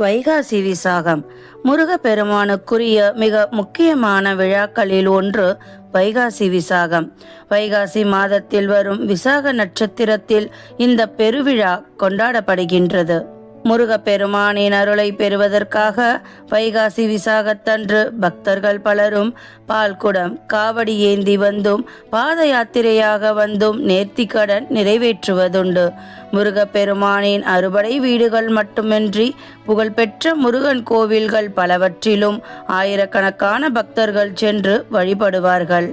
வைகாசி விசாகம் முருகப்பெருமானுக்குரிய மிக முக்கியமான விழாக்களில் ஒன்று வைகாசி விசாகம் வைகாசி மாதத்தில் வரும் விசாக நட்சத்திரத்தில் இந்த பெருவிழா கொண்டாடப்படுகின்றது. முருகப்பெருமானின் அருளை பெறுவதற்காக வைகாசி விசாகத்தன்று பக்தர்கள் பலரும் பால்குடம் காவடி ஏந்தி வந்தும் பாத யாத்திரையாக வந்தும் நேர்த்திக்கடன் நிறைவேற்றுவதுண்டு. முருகப்பெருமானின் அறுபடை வீடுகள் மட்டுமின்றி புகழ்பெற்ற முருகன் கோவில்கள் பலவற்றிலும் ஆயிரக்கணக்கான பக்தர்கள் சென்று வழிபடுவார்கள்.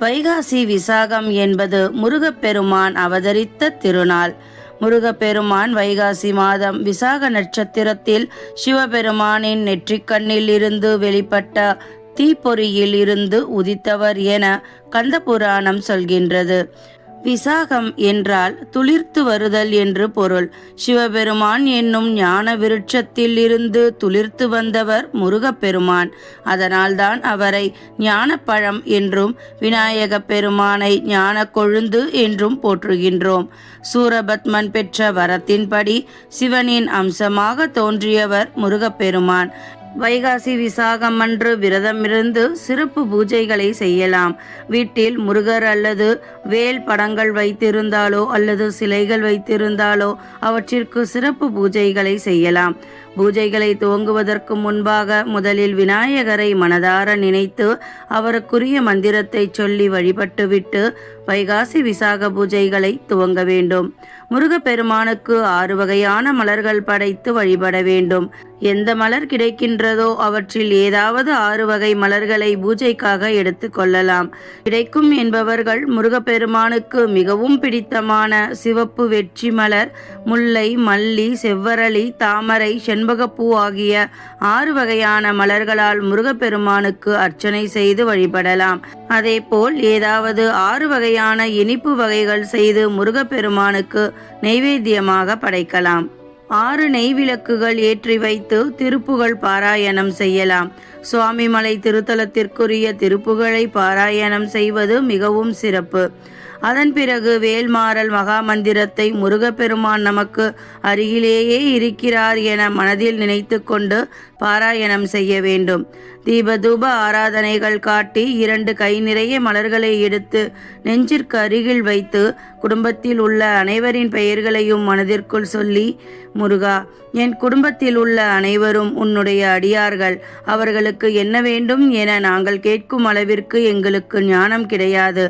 வைகாசி விசாகம் என்பது முருகப்பெருமான் அவதரித்த திருநாள். முருகப்பெருமான் வைகாசி மாதம் விசாக நட்சத்திரத்தில் சிவபெருமானின் நெற்றிக்கண்ணில் இருந்து வெளிப்பட்ட தீப்பொறியில் இருந்து உதித்தவர் என கந்தபுராணம் சொல்கின்றது. விசாகம் என்றால் துளிர்த்து வருதல் என்று பொருள். சிவபெருமான் என்னும் ஞான விருட்சத்தில் இருந்து துளிர்த்து வந்தவர் முருகப்பெருமான். அதனால்தான் அவரை ஞானப்பழம் என்றும் விநாயக பெருமானை ஞான கொழுந்து என்றும் போற்றுகின்றோம். சூரபத்மன் பெற்ற வரத்தின்படி சிவனின் அம்சமாக தோன்றியவர் முருகப்பெருமான். வைகாசி விசாகம் அன்று விரதமிருந்து சிறப்பு பூஜைகளை செய்யலாம். வீட்டில் முருகர் அல்லது வேல் படங்கள் வைத்திருந்தாலோ அல்லது சிலைகள் வைத்திருந்தாலோ அவற்றிற்கு சிறப்பு பூஜைகளை செய்யலாம். பூஜைகளை துவங்குவதற்கு முன்பாக முதலில் விநாயகரை மனதார நினைத்து அவருக்குரிய மந்திரத்தை சொல்லி வழிபட்டுவிட்டு வைகாசி விசாக பூஜைகளை துவங்க வேண்டும். முருகப்பெருமானுக்கு ஆறு வகையான மலர்கள் படைத்து வழிபட வேண்டும். எந்த மலர் கிடைக்கின்றதோ அவற்றில் ஏதாவது ஆறு வகை மலர்களை பூஜைக்காக எடுத்துக்கொள்ளலாம் கிடைக்கும் என்பவர்கள் முருகப்பெருமானுக்கு மிகவும் பிடித்தமான சிவப்பு வெற்றி மலர் முல்லை மல்லி செவ்வரளி தாமரை செண்பகப்பூ ஆகிய ஆறு வகையான மலர்களால் முருகப்பெருமானுக்கு அர்ச்சனை செய்து வழிபடலாம். அதேபோல் ஏதாவது ஆறு வகையான இனிப்பு வகைகள் செய்து முருகப்பெருமானுக்கு நெய்வேத்தியமாக படைக்கலாம். ஆறு நெய் விளக்குகள் ஏற்றி வைத்து திருப்புகழ் பாராயணம் செய்யலாம். சுவாமிமலை திருத்தலத்திற்குரிய திருப்புகழை பாராயணம் செய்வது மிகவும் சிறப்பு. அதன் பிறகு வேல்மாறல் மகாமந்திரத்தை முருகப்பெருமான் நமக்கு அருகிலேயே இருக்கிறார் என மனதில் நினைத்து கொண்டு பாராயணம் செய்ய வேண்டும். தீபதூப ஆராதனைகள் காட்டி இரண்டு கை நிறைய மலர்களை எடுத்து நெஞ்சிற்கு அருகில் வைத்து குடும்பத்தில் உள்ள அனைவரின் பெயர்களையும் மனதிற்குள் சொல்லி முருகா என் குடும்பத்தில் உள்ள அனைவரும் உன்னுடைய அடியார்கள். அவர்களுக்கு என்ன வேண்டும் என நாங்கள் கேட்கும் அளவிற்கு எங்களுக்கு ஞானம் கிடையாது.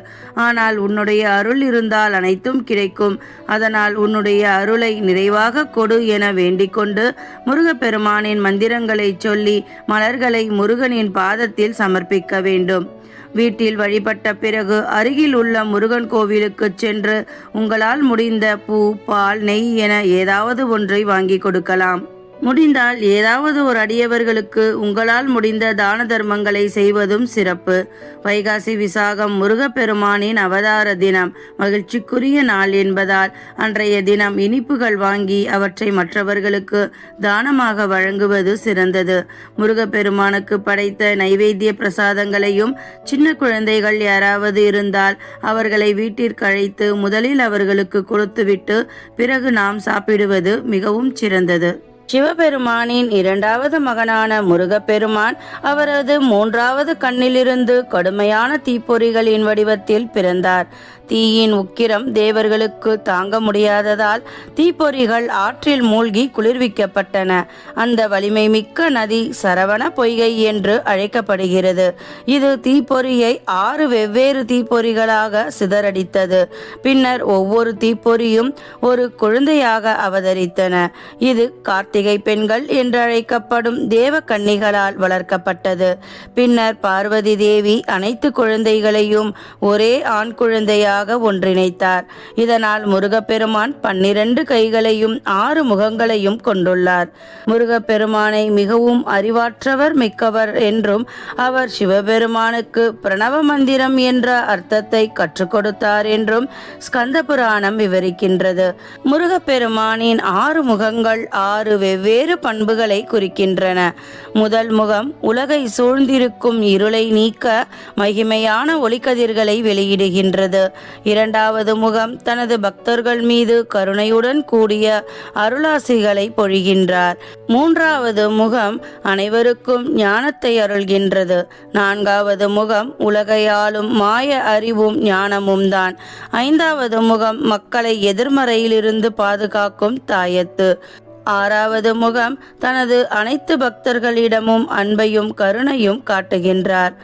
ஆனால் உன்னுடைய அருள் இருந்தால் அனைத்தும் கிடைக்கும். அதனால் உன்னுடைய அருளை நிறைவாக கொடு என வேண்டிக்கொண்டு முருகப்பெருமானின் மந்திரங்களை சொல்லி மலர்களை முருகனின் பாதத்தில் சமர்ப்பிக்க வேண்டும். வீட்டில் வழிபட்ட பிறகு அருகில் உள்ள முருகன் கோவிலுக்கு சென்று உங்களால் முடிந்த பூ பால் நெய் என ஏதாவது ஒன்றை வாங்கி கொடுக்கலாம். முடிந்தால் ஏதாவது ஒரு அடியவர்களுக்கு உங்களால் முடிந்த தான தர்மங்களை செய்வதும் சிறப்பு. வைகாசி விசாகம் முருகப்பெருமானின் அவதார தினம். மகிழ்ச்சிக்குரிய நாள் என்பதால் அன்றைய தினம் இனிப்புகள் வாங்கி அவற்றை மற்றவர்களுக்கு தானமாக வழங்குவது சிறந்தது. முருகப்பெருமானுக்கு படைத்த நைவேத்திய பிரசாதங்களையும் சின்ன குழந்தைகள் யாராவது இருந்தால் அவர்களை வீட்டிற்கு அழைத்து முதலில் அவர்களுக்கு கொடுத்துவிட்டு பிறகு நாம் சாப்பிடுவது மிகவும் சிறந்தது. சிவபெருமானின் இரண்டாவது மகனான முருகப்பெருமான் அவரது மூன்றாவது கண்ணிலிருந்து கடுமையான தீப்பொறிகளின் வடிவத்தில் பிறந்தார். தீயின் உக்கிரம் தேவர்களுக்கு தாங்க முடியாததால் தீப்பொறிகள் ஆற்றில் மூழ்கி குளிர்விக்கப்பட்டன. அந்த வலிமை மிக்க நதி சரவண பொய்கை என்று அழைக்கப்படுகிறது. இது தீப்பொறியை ஆறு வெவ்வேறு தீப்பொறிகளாக சிதறடித்தது. பின்னர் ஒவ்வொரு தீப்பொறியும் ஒரு குழந்தையாக அவதரித்தன. இது கார்த்திகை பெண்கள் என்றழைக்கப்படும் தேவ கன்னிகளால் வளர்க்கப்பட்டது. பின்னர் பார்வதி தேவி அனைத்து குழந்தைகளையும் ஒரே ஆண் குழந்தையாக ஒன்றாக ஒன்றிணைத்தார். இதனால் முருகப்பெருமான் பன்னிரண்டு கைகளையும் ஆறு முகங்களையும் கொண்டுள்ளார். முருகப்பெருமானை மிகவும் அறிவாற்றவர் மிக்கவர் என்றும் அவர் சிவபெருமானுக்கு பிரணவ மந்திரம் என்ற அர்த்தத்தை கற்றுக் கொடுத்தார் என்றும் ஸ்கந்த புராணம் விவரிக்கின்றது. முருகப்பெருமானின் ஆறு முகங்கள் ஆறு வெவ்வேறு பண்புகளை குறிக்கின்றன. முதல் முகம் உலகை சூழ்ந்திருக்கும் இருளை நீக்க மகிமையான ஒளிக்கதிர்களை வெளியிடுகின்றது. இரண்டாவது முகம் தனது பக்தர்கள் மீது கருணையுடன் கூடிய அருளாசிகளை பொழிகின்றார். மூன்றாவது முகம் அனைவருக்கும் ஞானத்தை அருள்கின்றது. நான்காவது முகம் உலகையாளும் மாய அறிவும் ஞானமும் தான். ஐந்தாவது முகம் மக்களை எதிர்மறையிலிருந்து பாதுகாக்கும் தாயத்து. ஆறாவது முகம் தனது அனைத்து பக்தர்களிடமும் அன்பையும் கருணையும் காட்டுகின்றார்.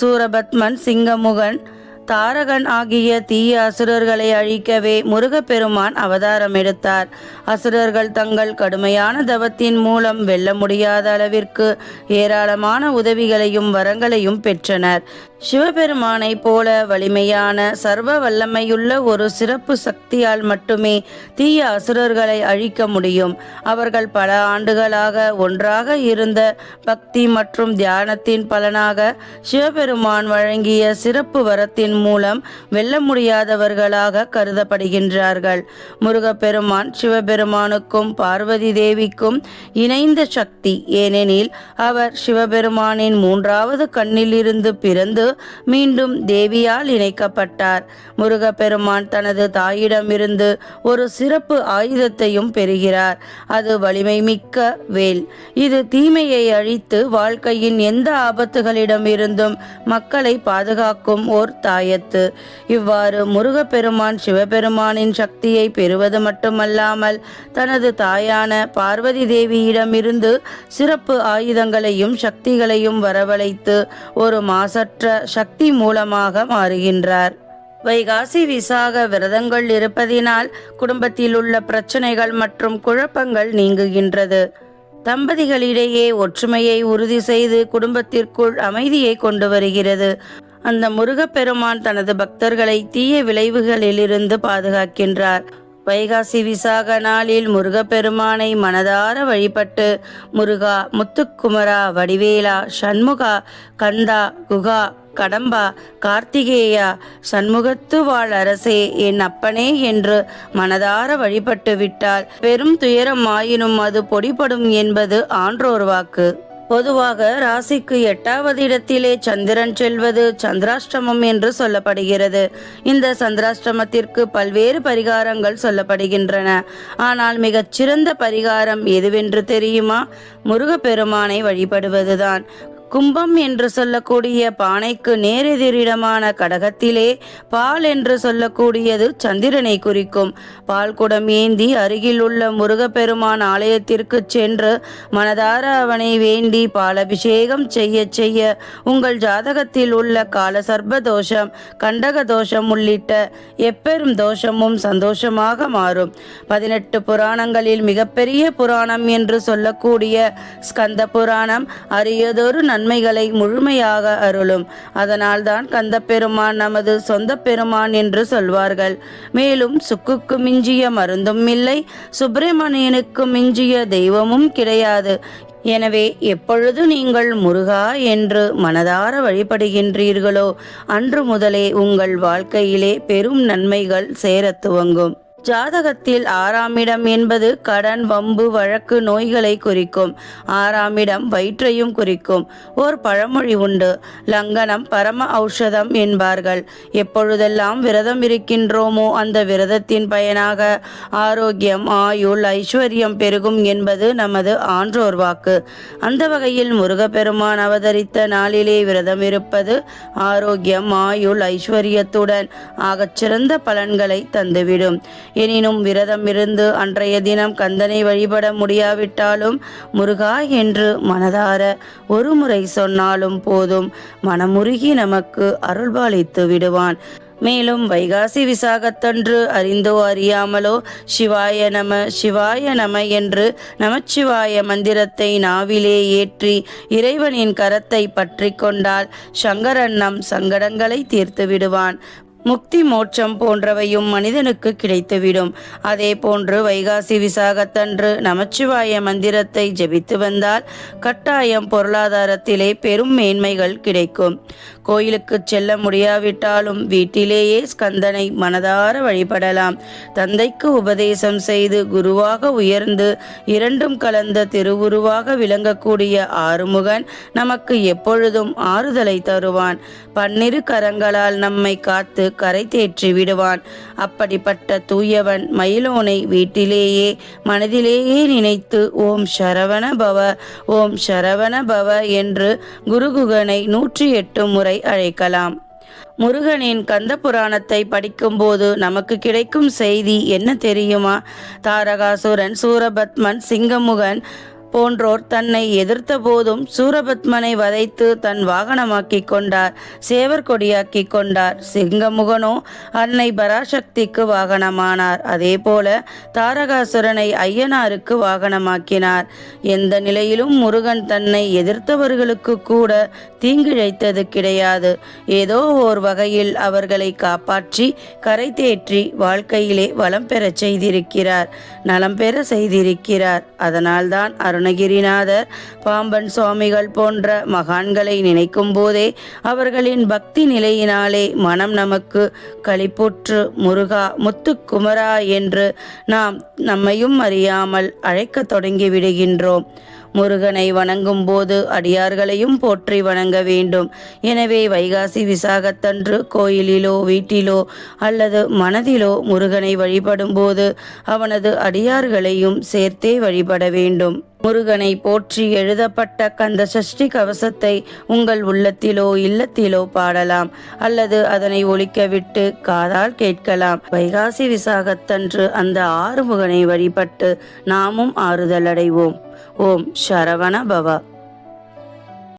சூரபத்மன் சிங்கமுகன் தாரகன் ஆகிய தீய அசுரர்களை அழிக்கவே முருகப்பெருமான் அவதாரம் எடுத்தார். அசுரர்கள் தங்கள் கடுமையான தவத்தின் மூலம் வெல்ல முடியாத அளவிற்கு ஏராளமான உதவிகளையும் வரங்களையும் பெற்றனர். சிவபெருமானை போல வலிமையான சர்வ வல்லமையுள்ள ஒரு சிறப்பு சக்தியால் மட்டுமே தீய அசுரர்களை அழிக்க முடியும். அவர்கள் பல ஆண்டுகளாக ஒன்றாக இருந்த பக்தி மற்றும் தியானத்தின் பலனாக சிவபெருமான் வழங்கிய சிறப்பு வரத்தின் மூலம் வெல்ல முடியாதவர்களாக கருதப்படுகின்றார்கள். முருகப்பெருமான் சிவபெருமானுக்கும் பார்வதி தேவிக்கும் இணைந்த சக்தி. ஏனெனில் அவர் சிவபெருமானின் மூன்றாவது கண்ணிலிருந்து பிறந்து மீண்டும் தேவியால் இணைக்கப்பட்டார். முருகப்பெருமான் தனது தாயிடமிருந்து ஒரு சிறப்பு ஆயுதத்தையும் பெறுகிறார். அது வலிமை மிக்க வேல். இது தீமையை அழித்து வாழ்க்கையின் எந்த ஆபத்துகளிடமிருந்தும் மக்களை பாதுகாக்கும் ஓர் தாயத்து. இவ்வாறு முருகப்பெருமான் சிவபெருமானின் சக்தியை பெறுவது மட்டுமல்லாமல் தனது தாயான பார்வதி தேவியிடமிருந்து சிறப்பு ஆயுதங்களையும் சக்திகளையும் வரவழைத்து ஒரு மாசற்ற சக்தி மூலமாக மாறுகின்றார். வைகாசி விசாக விரதங்கள் இருப்பதினால் குடும்பத்தில் உள்ள பிரச்சனைகள் மற்றும் குழப்பங்கள் நீங்குகின்றது. தம்பதிகளிடையே ஒற்றுமையை உறுதி செய்து குடும்பத்திற்குள் அமைதியை கொண்டு வருகிறது. அந்த முருகப்பெருமான் தனது பக்தர்களை தீய விளைவுகளிலிருந்து பாதுகாக்கின்றார். வைகாசி விசாக நாளில் முருகப்பெருமானை மனதார வழிபட்டு முருகா முத்துக்குமரா வடிவேலா சண்முகா கந்தா குகா கடம்பா கார்த்திகேயா சண்முகத்து வாழ் அரசே என் அப்பனே என்று மனதார வழிபட்டு விட்டால் பெரும் துயரம் ஆயினும் அது பொடிபடும் என்பது ஆன்றோர் வாக்கு. பொதுவாக ராசிக்கு எட்டாவது இடத்திலே சந்திரன் செல்வது சந்திராஷ்டமம் என்று சொல்லப்படுகிறது. இந்த சந்திராஷ்டமத்திற்கு பல்வேறு பரிகாரங்கள் சொல்லப்படுகின்றன. ஆனால் மிகச்சிறந்த பரிகாரம் எதுவென்று தெரியுமா? முருகப்பெருமானை வழிபடுவதுதான். கும்பம் என்று சொல்லக்கூடிய பானைக்கு நேரெதிரிடமான கடகத்திலே பால் என்று சொல்லக்கூடியது சந்திரனை குறிக்கும். பால் குடம் ஏந்தி அருகில் உள்ள முருகப்பெருமான் ஆலயத்திற்கு சென்று மனதார அவனை வேண்டி பாலபிஷேகம் செய்ய செய்ய உங்கள் ஜாதகத்தில் உள்ள கால சர்ப்ப தோஷம் கண்டக தோஷம் உள்ளிட்ட எப்பெரும் தோஷமும் சந்தோஷமாக மாறும். பதினெட்டு புராணங்களில் மிகப்பெரிய புராணம் என்று சொல்லக்கூடிய ஸ்கந்த புராணம் அரியதொரு நன்மைகளை முழுமையாக அருளும். அதனால்தான் கந்த பெருமான் நமது சொந்த பெருமான் என்று சொல்வார்கள். மேலும் சுக்குக்கு மிஞ்சிய மருந்தும் இல்லை சுப்பிரமணியனுக்கு மிஞ்சிய தெய்வமும் கிடையாது. எனவே எப்பொழுது நீங்கள் முருகா என்று மனதார வழிபடுகின்றீர்களோ அன்று முதலே உங்கள் வாழ்க்கையிலே பெரும் நன்மைகள் சேரத் துவங்கும். ஜாதகத்தில் ஆறாம் இடம் என்பது கடன் வம்பு வழக்கு நோய்களை குறிக்கும். ஆறாம் இடம் வயிற்றையும் குறிக்கும். ஓர் பழமொழி உண்டு. லங்கனம் பரம ஔஷதம் என்பார்கள். எப்பொழுதெல்லாம் விரதம் இருக்கின்றோமோ அந்த விரதத்தின் பயனாக ஆரோக்கியம் ஆயுள் ஐஸ்வர்யம் பெருகும் என்பது நமது ஆன்றோர் வாக்கு. அந்த வகையில் முருகப்பெருமான் அவதரித்த நாளிலே விரதம் இருப்பது ஆரோக்கியம் ஆயுள் ஐஸ்வர்யத்துடன் ஆகச்சிறந்த பலன்களை தந்துவிடும். எனினும் விரதம் இருந்து அன்றைய தினம் கந்தனை வழிபட முடியாவிட்டாலும் முருகா என்று மனதார ஒரு முறை சொன்னாலும் போதும். மனமுருகி நமக்கு அருள்பாலித்து விடுவான். மேலும் வைகாசி விசாகத்தன்று அறிந்தோ அறியாமலோ சிவாய நம சிவாய நம என்று நமச்சிவாய மந்திரத்தை நாவிலே ஏற்றி இறைவனின் கரத்தை பற்றி கொண்டால் சங்கரன் நம் சங்கடங்களை தீர்த்து விடுவான். முக்தி மோட்சம் போன்றவையும் மனிதனுக்கு கிடைத்துவிடும். அதே போன்று வைகாசி விசாகத்தன்று நமச்சிவாய மந்திரத்தை ஜெபித்து வந்தால் கட்டாயம் பொருளாதாரத்திலே பெரும் மேன்மைகள் கிடைக்கும். கோயிலுக்கு செல்ல முடியாவிட்டாலும் வீட்டிலேயே ஸ்கந்தனை மனதார வழிபடலாம். தந்தைக்கு உபதேசம் செய்து குருவாக உயர்ந்து இரண்டும் கலந்த திருவுருவாக விளங்கக்கூடிய ஆறுமுகன் நமக்கு எப்பொழுதும் ஆறுதலை தருவான். பன்னிரு கரங்களால் நம்மை காத்து கரை தேற்றி விடுவான். அப்படிப்பட்ட தூயவன் மயிலோனை வீட்டிலேயே மனதிலேயே நினைத்து ஓம் சரவண பவ ஓம் சரவண பவ என்று குருகுகனை நூற்றி எட்டு முறை அழைக்கலாம். முருகனின் கந்த புராணத்தை படிக்கும்போது நமக்கு கிடைக்கும் செய்தி என்ன தெரியுமா? தாரகாசுரன் சூரபத்மன் சிங்கமுகன் போன்றோர் தன்னை எதிர்த்த போதும் சூரபத்மனை வதைத்து தன் வாகனமாக்கிக் கொண்டார் சேவர் கொடியாக்கி கொண்டார். சிங்கமுகனோ அன்னை பராசக்திக்கு வாகனமானார். அதே போல தாரகாசுரனை ஐயனாருக்கு வாகனமாக்கினார். எந்த நிலையிலும் முருகன் தன்னை எதிர்த்தவர்களுக்கு கூட தீங்கிழைத்தது கிடையாது. ஏதோ ஓர் வகையில் அவர்களை காப்பாற்றி கரை தேற்றி வாழ்க்கையிலே வளம் பெறச் செய்திருக்கிறார். நலம் பெற செய்திருக்கிறார். அதனால்தான் அருணகிரிநாதர் பாம்பன் சுவாமிகள் போன்ற மகான்களை நினைக்கும் போதே அவர்களின் பக்தி நிலையினாலே மனம் நமக்கு களிப்புற்று முருகா முத்துக்குமரா என்று நாம் நம்மையும் அறியாமல் அழைக்கத் தொடங்கி விடுகின்றோம். முருகனை வணங்கும் போது அடியார்களையும் போற்றி வணங்க வேண்டும். எனவே வைகாசி விசாகத்தன்று கோயிலிலோ வீட்டிலோ அல்லது மனதிலோ முருகனை வழிபடும் போது அவனது அடியார்களையும் சேர்த்தே வழிபட வேண்டும். முருகனை போற்றி எழுதப்பட்ட கந்த சஷ்டி கவசத்தை உங்கள் உள்ளத்திலோ இல்லத்திலோ பாடலாம். அல்லது அதனை ஒழிக்கவிட்டு காதால் கேட்கலாம். வைகாசி விசாகத்தன்று அந்த ஆறுமுகனை வழிபட்டு நாமும் ஆறுதல் அடைவோம். ஓம் சரவண பவா.